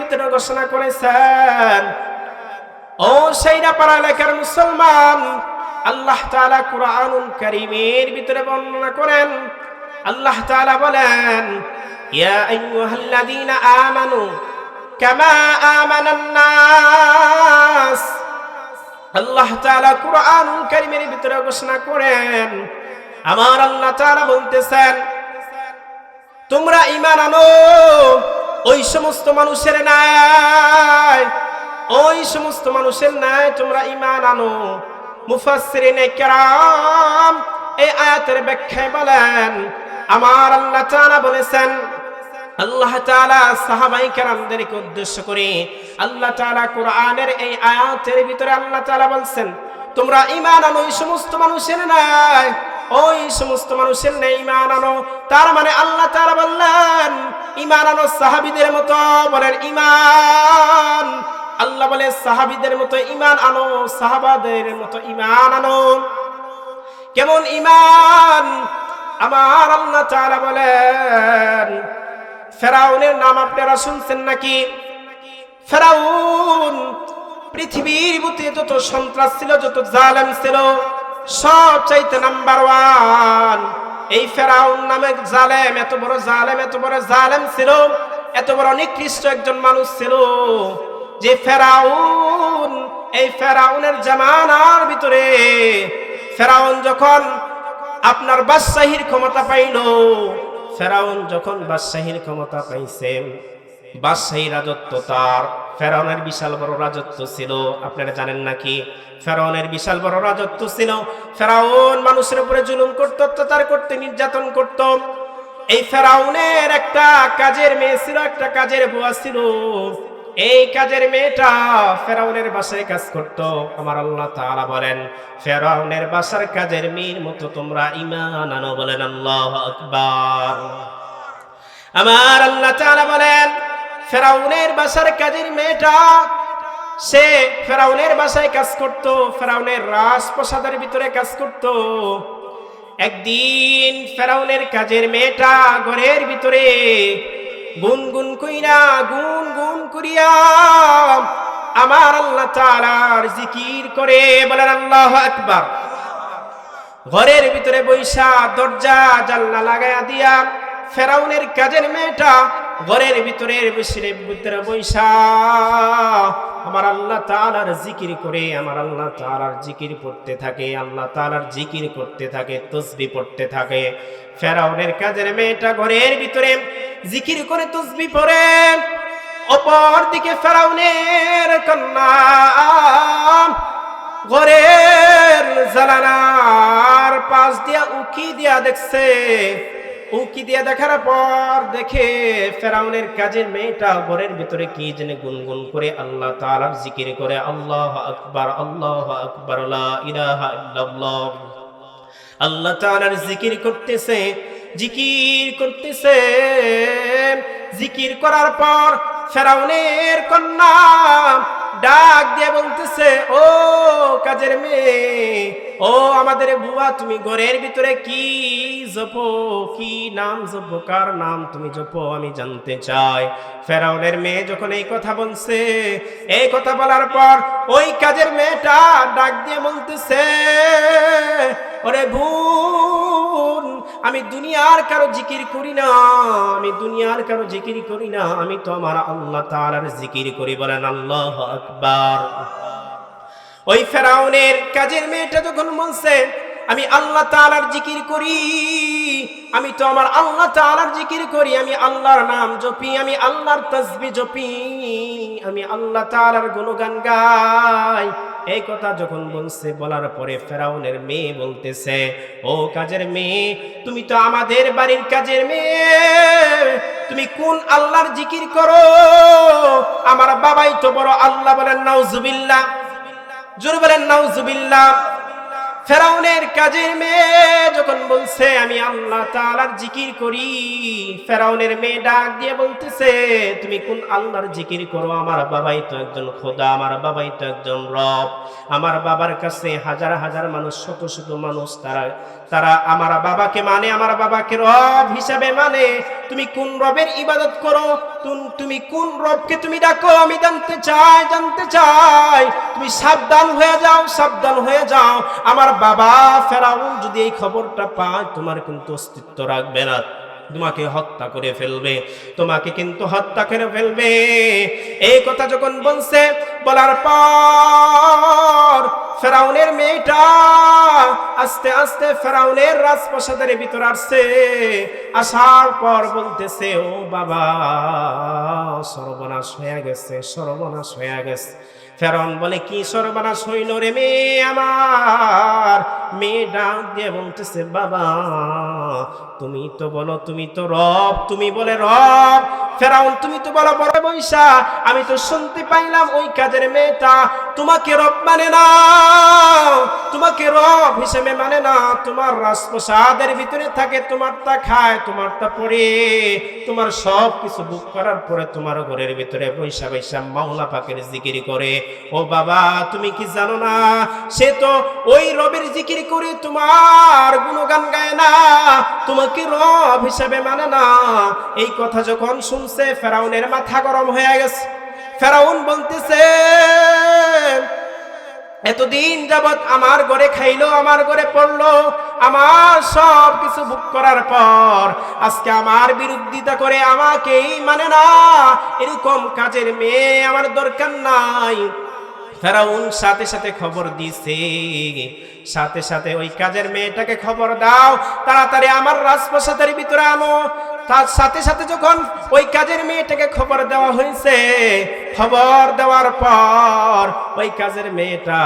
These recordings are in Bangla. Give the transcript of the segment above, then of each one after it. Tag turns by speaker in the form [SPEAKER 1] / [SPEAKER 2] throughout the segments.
[SPEAKER 1] ভিতরে ঘোষণা করেছেন, ও সেইরা পাড়া মুসলমান, আল্লাহ তাআলা কোরআনুল কারীমের ভিতরে বর্ণনা করেন। আল্লাহ বলেন, ইয়া আমানু আমানান নাস। আল্লাহ ভিতরে ঘোষণা করেন, আমার আল্লাহ তাআলা বলতেছেন, তোমরা ইমান আনো ওই সমস্ত মানুষের নাই ওই সমস্ত মানুষের নাই তোমরা ইমান আনো। মুফাসসিরিনে কেরাম, এই আয়াতের ব্যাখ্যায় বলেন, আমার আল্লাহ তাআলা বলেছেন, আল্লাহ তাআলা সাহাবাই কেরামদেরকে উদ্দেশ্য করে আল্লাহ তাআলা কোরআনের এই আয়াতের ভিতরে আল্লাহ তাআলা বলছেন, তোমরা ইমান আনো ওই সমস্ত মানুষের নাই ওই সমস্ত মানুষের নেই ইমান আনো। তার মানে আল্লাহ তাআলা বললেন, ইমান আনো সাহাবীদের মতো বলেন, ইমান। আল্লাহ বলে, সাহাবিদের মতো ইমান আনো, সাহাবাদের মতো ইমান আনো। কেমন ইমান? আমার আল্লাহ তাআলা বলেন, ফেরাউনের নাম আপনারা শুনছেন নাকি? ফেরাউন পৃথিবীর বুতে যত সন্ত্রাস ছিল, যত জালেম ছিল সব চাইতে নাম্বার ওয়ান। এই ফেরাউন নামে জালেম, এত বড় জালেম, এত বড় জালেম ছিল, এত বড় নিকৃষ্ট একজন মানুষ ছিল। যে ফেরাউন, এই ফেরাউনের জামানার ভিতরে ফেরাউন যখন আপনার বাদশাহীর ক্ষমতা পাইল, ফেরাউন যখন বাদশাহীর ক্ষমতা পাইছে বাদশাহী রাজত্ব তার। ফেরাউনের বিশাল বড় রাজত্ব ছিল। আপনারা জানেন নাকি? ফেরাউনের বিশাল বড় রাজত্ব ছিল। ফেরাউন মানুষের উপরে জুলুম করত, অত্যাচার করতে, নির্যাতন করত। এই ফেরাউনের একটা কাজের মেয়ে ছিল, একটা কাজের বুয়া ছিল। এই কাজের মেয়েটা ফেরাউনের বাসায় কাজ করত। আমার আল্লাহ তাআলা বলেন, ফেরাউনের বাসার কাজের মেয়ের মতো তোমরা ঈমান আনো। বলেন আল্লাহু আকবার। আমার আল্লাহ তাআলা বলেন ফেরাউনের বাসার কাজের মেয়েটা, সে ফেরাউনের বাসায় কাজ করত, ফেরাউনের রাজপ্রসাদের ভিতরে কাজ করত। একদিন ফেরাউনের কাজের মেয়েটা ঘরের ভিতরে গুনগুন কইরা গুন গুন করিয়া আমার আল্লাহ তাআলার জিকির করে বলেন, আল্লাহু আকবার। ঘরের ভিতরে বৈশা দরজা, জানলা লাগায়া দিয়া ফেরাউনের কাজের মেয়েটা ঘরের ভিতরে বসে ভিতরে বৈশা আমার আল্লাহ তাআলার জিকির করে, আমার আল্লাহ তাআলার জিকির পড়তে থাকে, আল্লাহ তালার জিকির করতে থাকে, তসবি পড়তে থাকে। ফেরাউনের কাজের মেয়েটা ঘরের ভিতরে জিকির করে, তসবি পড়ে। অপর দিকে ফেরাউনের কন্যা ঘরের জানালার পাশ দিয়া উকি দিয়া দেখছে উকি দিয়ে দেখার পর দেখে ফেরাউনের কাজের মেয়েটা ঘরের ভিতরে কি জেনে গুনগুন করে আল্লাহ তাআলার জিকির করে, আল্লাহ আকবার আল্লাহ আকবার আল্লাহ তাআলার জিকির করতেছে জিকির করতেছে। জিকির করার পর ফেরাউনের কন্যা ডাক দিয়ে বলতেছে, ও কাজের মেয়ে, ও আমাদের বুয়া, তুমি ঘরের ভিতরে কি জপো, কি নাম জপো, কার নাম তুমি জপো, আমি জানতে চাই। ফেরাউনের মেয়ে যখন এই কথা বলছে, এই কথা বলার পর ওই কাজের মেয়েটা ডাক দিয়ে বলতেছে, ওরে বোন আমি দুনিয়ার কারও জিকির করি না, আমি দুনিয়ার কারও জিকির করি না, আমি তো আমার আল্লাহ তাআলার জিকির করি বলেন আল্লাহ আকবার। ওই ফেরাউনের কাজের মেয়েটা যখন বলছে, আমি আল্লাহ তাআলার জিকির করি, আমি তো আমার আল্লাহ তাআলার জিকির করি, আমি আল্লাহর নাম জপি, আমি আল্লাহর তাসবি জপি, আমি আল্লাহ তাআলার গুণগান গাই এই কথা যখন বলছে, বলার পরে ফেরাউনের মেয়ে বলতেছে, ও কাজের মেয়ে, তুমি তো আমাদের বাড়ির কাজের মেয়ে। তুমি কোন আল্লাহর জিকির করো? আমার বাবাই তো বড় আল্লাহ বলেন, নাউজুবিল্লাহ। জোর বলেন, নাউজুবিল্লাহ। ফেরাউনের কাজের মেয়ে যখন বলছে, আমি আল্লাহ তাআলার জিকির করি। ফেরাউনের মেয়ে ডাক দিয়ে বলতেছে, তুমি কোন আল্লাহর জিকির করো? আমার বাবাই তো একজন খোদা, আমার বাবাই তো একজন রব। আমার বাবার কাছে হাজার হাজার মানুষ, শত শত মানুষ, তারা তারা আমার বাবাকে মানে আমার বাবাকে রব হিসাবে মানে। তুমি কোন রবের ইবাদত করো? তুমি কোন রবকে তুমি ডাকো? আমি জানতে চাই জানতে চাই। তুমি সাবধান হয়ে যাও, সাবধান হয়ে যাও। আমার বাবা, ফেরাউন যদি এই খবরটা পায়, তোমার কিন্তু অস্তিত্ব রাখবে না। তোমাকে হত্যা করে ফেলবে, তোমাকে কিন্তু হত্যা করে ফেলবে। এই কথা যখন বলছে, বলার পর ফেরাউনের মেয়েটা আস্তে আস্তে ফেরাউনের রাজপ্রাসাদের ভিতর আসছে। আসার পর বলতেছে, ও বাবা, সর্বনাশ হয়ে গেছে, সর্বনাশ হয়ে গেছে। ফেরাউন বলে, কি সর্বনাশ হইল রে মেয়ে আমার? মেয়ে ডাক দিয়ে বলতেছে, বাবা, তুমি তো বলো, তুমি তো রব, তুমি বলে রব ফেরাউন, তুমি তো বলো বড় বৈশা, আমি তো শুনতে পাইলাম ওই কাজের মেয়েটা তোমাকে রব মানে না, তোমাকে রব হিসেবে মানে না, তোমার রাজপ্রসাদের ভিতরে থাকে, তোমারটা খায়, তোমারটা পরে তোমার সব কিছু বুক করার পরে তোমার ঘরের ভিতরে বৈশা বৈশা মাওলা পাকের জিকির করে। ও বাবা, তুমি কি জানো না, সে তো ওই রবের জিকির করে তোমার গুণগান গায় না, তোমাকে রব হিসেবে মানে না। এই কথা যখন শুনছে ফেরাউনের মাথা গরম হয়ে গেছে। ফেরাউন বলতেছে, এতদিন যাবৎ আমার ঘরে খাইলো, আমার ঘরে পড়ল, আমার সব কিছু বুক করার পর আজকে আমার বিরোধিতা করে আমাকেই মানে না, এরকম কাজের মেয়ে আমার দরকার নাই। ফেরাউন সাথে সাথে খবর দিছে, সাথে সাথে ওই কাজের মেয়েটাকে খবর দাও, তাড়াতাড়ি আমার রাজপ্রাসাদের ভিতরে আনো। তার সাথে সাথে যখন ওই কাজের মেয়েটাকে খবর দেওয়া হয়েছে, খবর দেওয়ার পর ওই কাজের মেয়েটা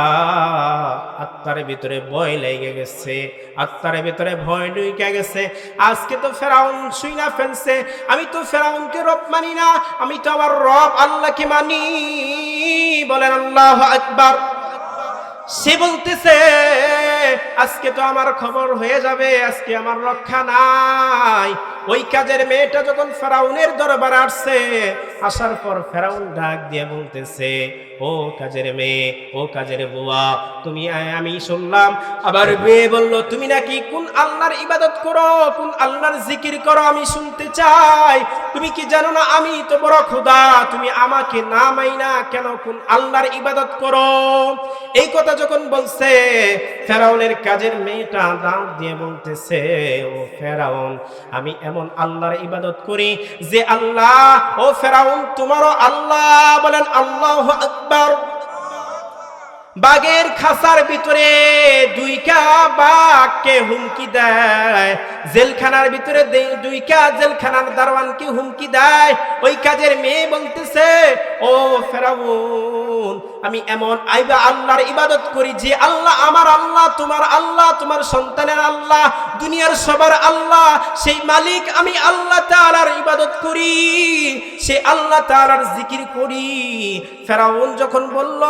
[SPEAKER 1] আত্মার ভিতরে ভয় লেগে গেছে, আত্মার ভিতরে ভয় ঢুকে গেছে। আজকে তো ফেরাউন শুই না ফেলছে, আমি তো ফেরাউনকে রব মানি না, আমি তো আমার রব আল্লাহকে মানি, বলেন আল্লাহ আকবার। সে বলতেছে, আজকে তো আমার খবর হয়ে যাবে, আজকে আমার রক্ষা নাই। ওই কাজের মেয়েটা যখন ফেরাউনের দরবার আসছে আসার পর ফেরাউন ডাক দিয়ে বলতেছে, ও কাজের মেয়ে, ও কাজের বুয়া, তুমি আমি শুনলাম। আবার মেয়ে বলল, তুমি নাকি কোন আল্লাহর ইবাদত করো, কোন আল্লাহর জিকির করো, আমি শুনতে চাই। তুমি কি জানো না, আমি তো বড় খোদা তুমি আমাকে না মাইনা কেন কোন আল্লাহর ইবাদত করো? এই কথা যখন বলছে, ফেরাউনের কাজের মেয়েটা দাঁত দিয়ে বলতেছে, ও ফেরাউন, আমি এমন আল্লাহর ইবাদত করি যে আল্লাহ, ও ফেরাউন তোমারও আল্লাহ বলেন আল্লাহ আকবর। বাঘের খাসার ভিতরে দুইটা বাঘকে হুমকি দেয়। জেলখানার ভিতরে দে- দুইটা জেলখানার দারওয়ানকে হুমকি দেয়? ওই কাজের মেয়ে বলতেছে, ও ফেরাউন, আমি এমন আইবা আল্লাহর ইবাদত করি যে আল্লাহ আমার আল্লাহ, তোমার আল্লাহ, তোমার সন্তানের আল্লাহ, দুনিয়ার সবার আল্লাহ। সেই মালিক আমি আল্লাহ তাআলার ইবাদত করি, সে আল্লাহ তাআলার জিকির করি। ফেরাউন যখন বলল,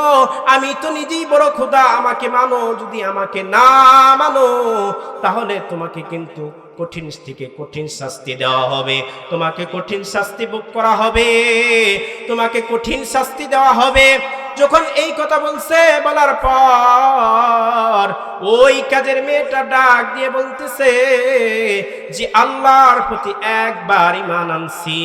[SPEAKER 1] আমি তো নিজেই বড় খোদা, আমাকে মানো, যদি আমাকে না মানো, তাহলে তোমাকে কিন্তু কঠিন থেকে কঠিন শাস্তি দেওয়া হবে। তোমাকে কঠিন শাস্তি ভোগ করা হবে। তোমাকে কঠিন শাস্তি দেওয়া হবে। যখন এই কথা বলছে, বলার পর ওই কাজের মেয়েটা ডাক দিয়ে বলতেছে যে, আল্লাহর প্রতি একবার ইমান আনছি,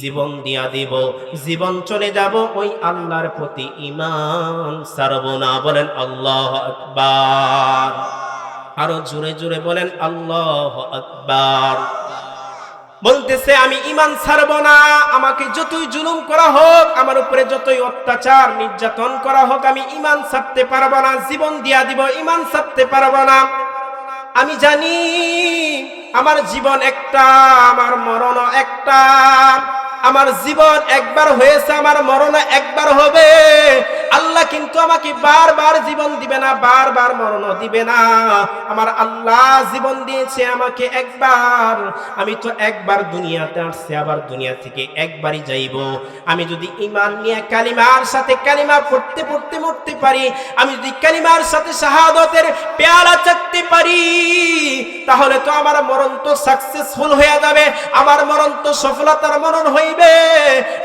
[SPEAKER 1] জীবন দিয়া দিব, জীবন চলে যাব, ওই আল্লাহর প্রতি ইমান সারব না। বলেন, আল্লাহ আকবার। আরও জোরে জোরে বলেন, আল্লাহ আকবার। বলতেছে, আমি ইমান ছাড়বো না। আমাকে যতই জুলুম করা হোক, আমার উপরে যতই অত্যাচার, নির্যাতন করা হোক, আমি ইমান ছাড়তে পারব না। জীবন দিয়া দিব ইমান ছাড়তে পারব না। আমি জানি আমার জীবন একটা, আমার মরণ একটা। আমার জীবন একবার হয়েছে, আমার মরণ একবার হবে। আল্লাহ কিন্তু আমাকে বারবার জীবন দিবে না, বারবার মরণ দিবে না। আমার আল্লাহ জীবন দিয়েছে আমাকে একবার। আমি তো একবার দুনিয়াতে আসছি, আবার দুনিয়া থেকে একবারই যাইব। আমি যদি ইমান নিয়ে কালিমার সাথে কালিমা পড়তে পড়তে মরতে পারি, আমি যদি কালিমার সাথে শাহাদতের পেয়ালা চাকতে পারি, তাহলে তো আমার মরণ তো সাকসেসফুল হয়ে যাবে, আমার মরণ তো সফলতার মরণ হইবে,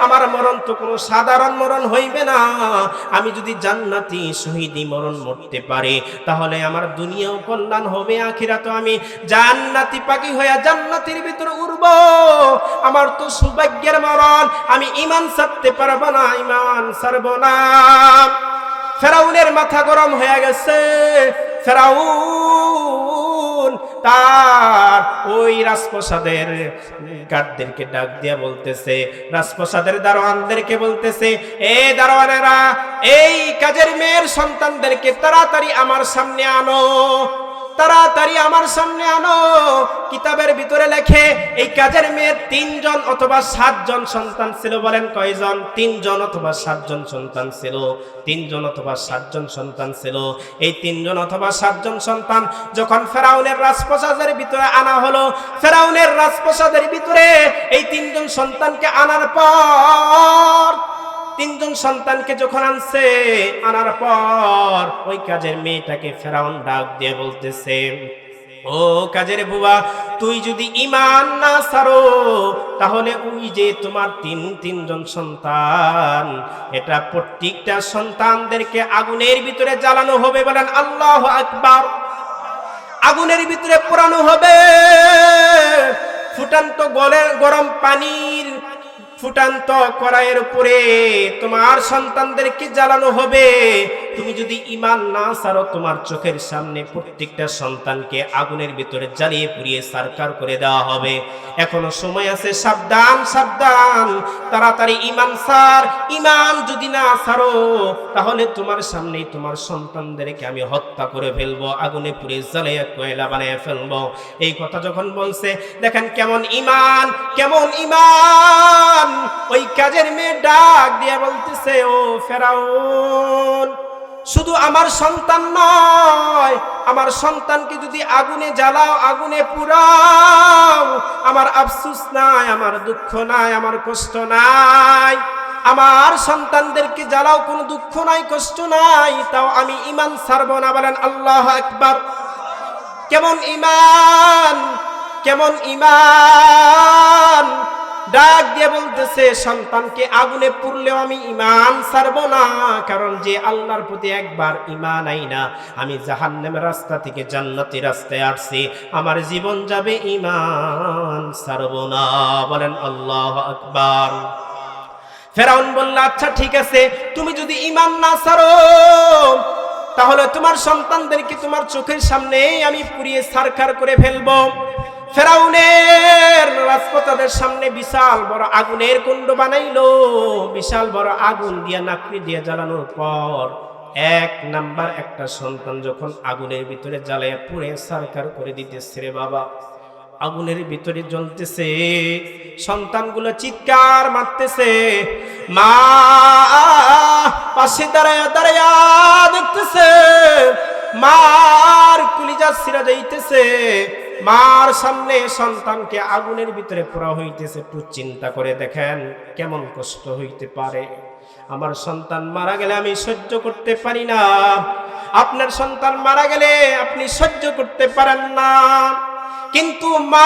[SPEAKER 1] আমার মরণ তো কোনো সাধারণ মরণ হইবে না। আমি যদি জান্নাতি শহীদি মরণ মরতে পারি, তাহলে আমার দুনিয়াও কল্যাণ হবে আখিরা তো আমি জান্নাতি পাখি হইয়া জান্নাতির ভিতরে উড়ব। আমার তো সৌভাগ্যের মরণ, আমি ইমান সারতে পারব না ইমান ছাড়বো না। ফেরাউনের মাথা গরম হয়ে গেছে। ফেরাউন তার ওই রাজপ্রসাদের গার্ডদেরকে ডাক দিয়া বলতেছে, রাজপ্রসাদের দারোয়ানদেরকে বলতেছে, এ দারোয়ানেরা, এই কাজের মেয়ের সন্তানদেরকে তাড়াতাড়ি আমার সামনে আনো। তাড়াতাড়ি আমার সামনে আনো। কিতাবের ভিতরে লেখে, এই কাজের মেয়ের তিনজন অথবা সাতজন সন্তান ছিল বলেন কয়জন? তিনজন অথবা সাতজন সন্তান ছিল। তিনজন অথবা সাতজন সন্তান ছিল। এই তিনজন অথবা সাতজন সন্তান যখন ফেরাউনের রাজপ্রসাদের ভিতরে আনা হলো, ফেরাউনের রাজপ্রসাদের ভিতরে এই তিনজন সন্তানকে আনার পর তিনজন সন্তানকে যখন আনছে, আনার পর ওই কাজের মেয়েটাকে ফেরাউন ডাক দিয়ে বলতেছে, ও কাজের বুবা তুই যদি ইমান না সারো তাহলে ওই যে তোমার তিন, তিনজন সন্তান, এটা প্রত্যেকটা সন্তানদেরকে আগুনের ভিতরে জ্বালানো হবে বলেন আল্লাহ আকবার। আগুনের ভিতরে পোড়ানো হবে। ফুটান্ত গলে গরম পানির ফুটান্ত কড়াইয়ের উপরে তোমার সন্তানদেরকে জ্বালানো হবে। তুমি যদি ইমান না সারো, তোমার চোখের সামনে প্রত্যেকটা সন্তানকে আগুনের ভিতরে জ্বালিয়ে পুড়িয়ে সারকার করে দেওয়া হবে। এখনও সময় আছে, সাবধান সাবধান, তাড়াতাড়ি ইমান সার। ইমান যদি না সারো, তাহলে তোমার সামনেই তোমার সন্তানদেরকে আমি হত্যা করে ফেলব, আগুনে পুড়ে জ্বালিয়ে কয়লা বানিয়ে ফেলব। এই কথা যখন বলছে, দেখেন কেমন ইমান কেমন ইমান ওই কাজের মেয়ে ডাক দিয়ে বলতেছে, ও ফেরাউন, শুধু আমার সন্তান নয়, আমার সন্তানকে যদি আগুনে জ্বালাও, আগুনে পুরাও, আমার আফসুস নাই, আমার দুঃখ নাই, আমার কষ্ট নাই, আমার সন্তানদেরকে জ্বালাও, কোনো দুঃখ নাই, কষ্ট নাই, তাও আমি ইমান ছাড়ব না। বলেন, আল্লাহ একবার কেমন ইমান কেমন ইমান ডাক দিয়ে বলতেছে, সন্তানকে আগুনে পুরলেও আমি ইমান ছাড়বো না, কারণ যে আল্লাহর প্রতি একবার ইমান আই না, আমি জাহান্নামের রাস্তা থেকে জান্নাতি রাস্তায় আসছি, আমার জীবন যাবে ইমান ছাড়বো না, বলেন আল্লাহ আকবার। ফেরাউন বলল আচ্ছা ঠিক আছে, তুমি যদি ইমান না ছাড়ো, তাহলে তোমার সন্তানদেরকে তোমার চোখের সামনে আমি পুড়িয়ে সারখার করে ফেলব। ফেরাউনের রাজপথের সামনে বিশাল বড় আগুনের কুণ্ড বানাইলো। বিশাল বড় আগুন দিয়া, নাকড়ি দিয়ে জ্বালানোর পর এক নাম্বার একটা সন্তান যখন আগুনের ভিতরে জ্বালায় পুড়ে সারকার করে দিতেছে রে বাবা। আগুনের ভিতরে জ্বলতেছে, সন্তানগুলো চিৎকার মারতেছে। মা, পাশে দাঁড়ায় দাঁড়ায়া দেখতেছে, মার কুলিজা সিরা যাইতেছে। মার সামনে সন্তানকে আগুনের ভিতরে পোড়া হইতেছে, একটু চিন্তা করে দেখেন কেমন কষ্ট হইতে পারে। আমার সন্তান মারা গেলে আমি সহ্য করতে পারি না। আপনার সন্তান মারা গেলে আপনি সহ্য করতে পারেন না। কিন্তু মা